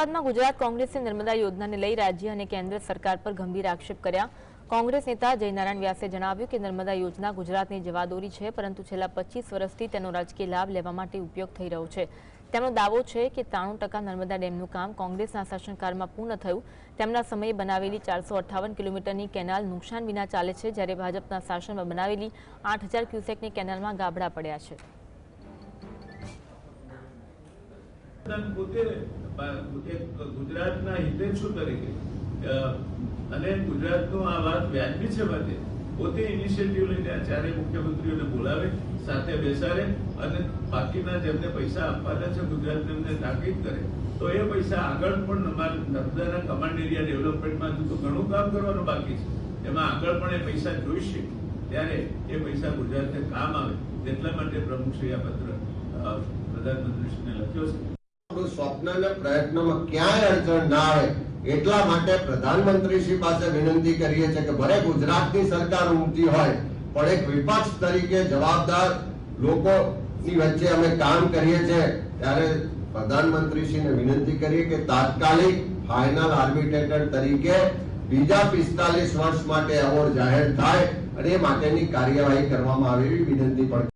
અમદાવાદમાં ગુજરાત કોંગ્રેસે નર્મદા યોજનાને લઈ રાજ્ય અને કેન્દ્ર સરકાર પર ગંભીર આક્ષેપ કર્યા. કોંગ્રેસ નેતા જયનારાયણ વ્યાસે જણાવ્યું કે નર્મદા યોજના ગુજરાતની જવાદોરી છે, પરંતુ છેલ્લા પચીસ વર્ષથી તેનો રાજકીય લાભ લેવા માટે ઉપયોગ થઈ રહ્યો છે. તેમનો દાવો છે કે ત્રાણું ટકા નર્મદા ડેમનું કામ કોંગ્રેસના શાસનકાળમાં પૂર્ણ થયું. તેમના સમયે બનાવેલી ચારસો અઠ્ઠાવન કિલોમીટરની કેનાલ નુકસાન વિના ચાલે છે, જ્યારે ભાજપના શાસનમાં બનાવેલી આઠ હજાર ક્યુસેકની કેનાલમાં ગાબડા પડ્યા છે. વડાપ્રધાન પોતે ગુજરાતના હિતેચ્છુ તરીકે અને ગુજરાતનું આ વાત વ્યાજબી છે માટે, પોતે ઇનિશિયેટિવ લઈને આ ચારેય મુખ્યમંત્રીઓને બોલાવે, સાથે બેસાડે, અને બાકીના જેમને પૈસા આપવાના છે ગુજરાત એમને તાકીદ કરે, તો એ પૈસા આગળ પણ અમારા નર્મદાના કમાન્ડ એરિયા ડેવલપમેન્ટમાં તો ઘણું કામ કરવાનું બાકી છે. એમાં આગળ પણ એ પૈસા જોઈશે, ત્યારે એ પૈસા ગુજરાતને કામ આવે, એટલા માટે પ્રમુખશ્રી આ પત્ર પ્રધાનમંત્રીશ્રીને લખ્યો છે. આપણું સ્વપ્ન અને પ્રયત્નમાં ક્યાંય અડચણ ના આવે, એટલા માટે પ્રધાનમંત્રી શ્રી પાસે વિનંતી કરીએ છીએ કે ભલે ગુજરાતની સરકાર ઊંઘતી હોય, પણ એક વિપક્ષ તરીકે જવાબદાર લોકોની વચ્ચે અમે કામ કરીએ છીએ. ત્યારે પ્રધાનમંત્રીશ્રીને વિનંતી કરીએ કે તાત્કાલિક ફાઇનલ આર્બિટ્રેટર તરીકે બીજા પિસ્તાલીસ વર્ષ માટે એવોર્ડ જાહેર થાય અને એ માટેની કાર્યવાહી કરવામાં આવે એવી વિનંતી પણ